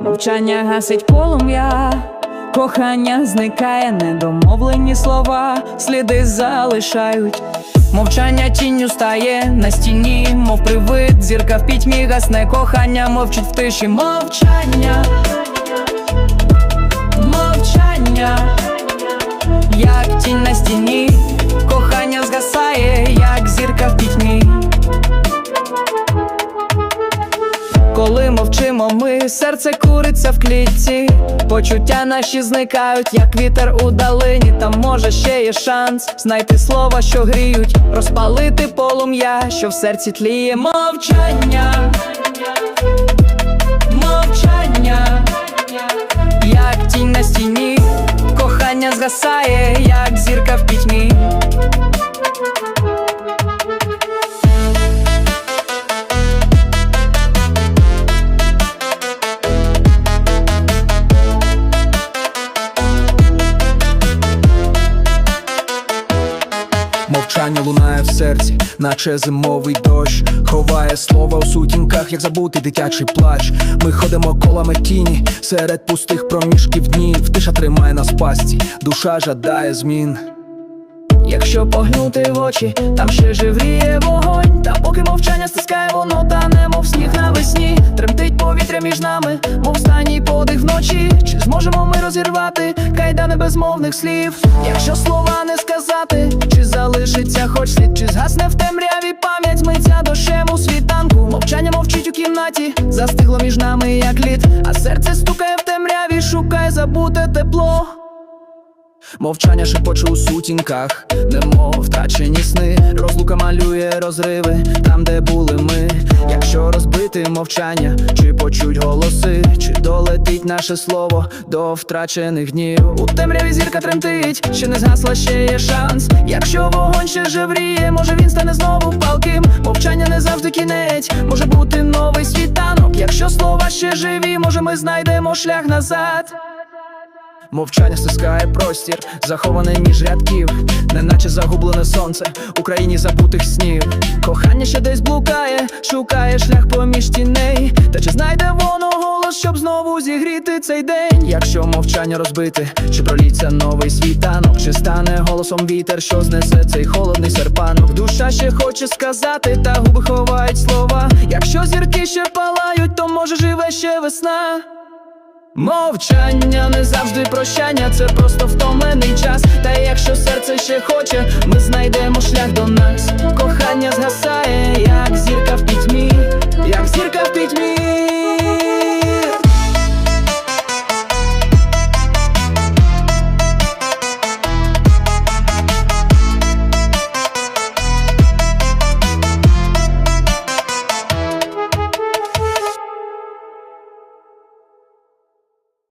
Мовчання гасить полум'я, кохання зникає, недомовлені слова, сліди залишають. Мовчання тінню стає на стіні, мов привид, зірка в пітьмі гасне кохання, мовчить в тиші. Мовчання, мовчання, як тінь на стіні, мовчимо, ми. Серце куриться в клітці, почуття наші зникають, як вітер у долині. Там може ще є шанс знайти слова, що гріють, розпалити полум'я, що в серці тліє. Мовчання, мовчання, як тінь на стіні, кохання згасає, Мовчання лунає в серці, наче зимовий дощ, ховає слова у сутінках, як забутий дитячий плач. Ми ходимо колами тіні серед пустих проміжків днів. Тиша тримає нас пасті, душа жадає змін. Якщо погнути в очі, там ще живріє вогонь. Та поки мовчання стискає воно, та немов сніг навесні. Тремтить повітря між нами, мов останній подих вночі. Чи зможемо ми розірвати кайдани безмовних слів? Якщо слова не мовчить у кімнаті, застигло між нами, як лід, а серце стукає в темряві, шукає забуте тепло. Мовчання шепоче у сутінках, немов втрачені сни. Розлука малює розриви там, де були ми. Якщо розбити мовчання, чи почуть голоси, чи долетить наше слово до втрачених днів. У темряві зірка тремтить, ще не згасла, ще є шанс. Якщо вогонь ще жевріє, може він стане знову палким. Мовчання не завжди кінець, може бути новий світанок. Якщо слова ще живі, може ми знайдемо шлях назад. Мовчання стискає простір, захований між рядків, неначе загублене сонце у країні забутих снів. Кохання ще десь блукає, шукає шлях поміж тіней. Та чи знайде воно голос, щоб знову зігріти цей день? Якщо мовчання розбити, чи проліться новий світанок, чи стане голосом вітер, що знесе цей холодний серпанок. Душа ще хоче сказати, та губи ховають слова. Якщо зірки ще палають, то може живе ще весна. Мовчання не завжди прощання, це просто втомлений час. Та якщо серце ще хоче, ми знайдемо шлях до нас. Кохання згасає.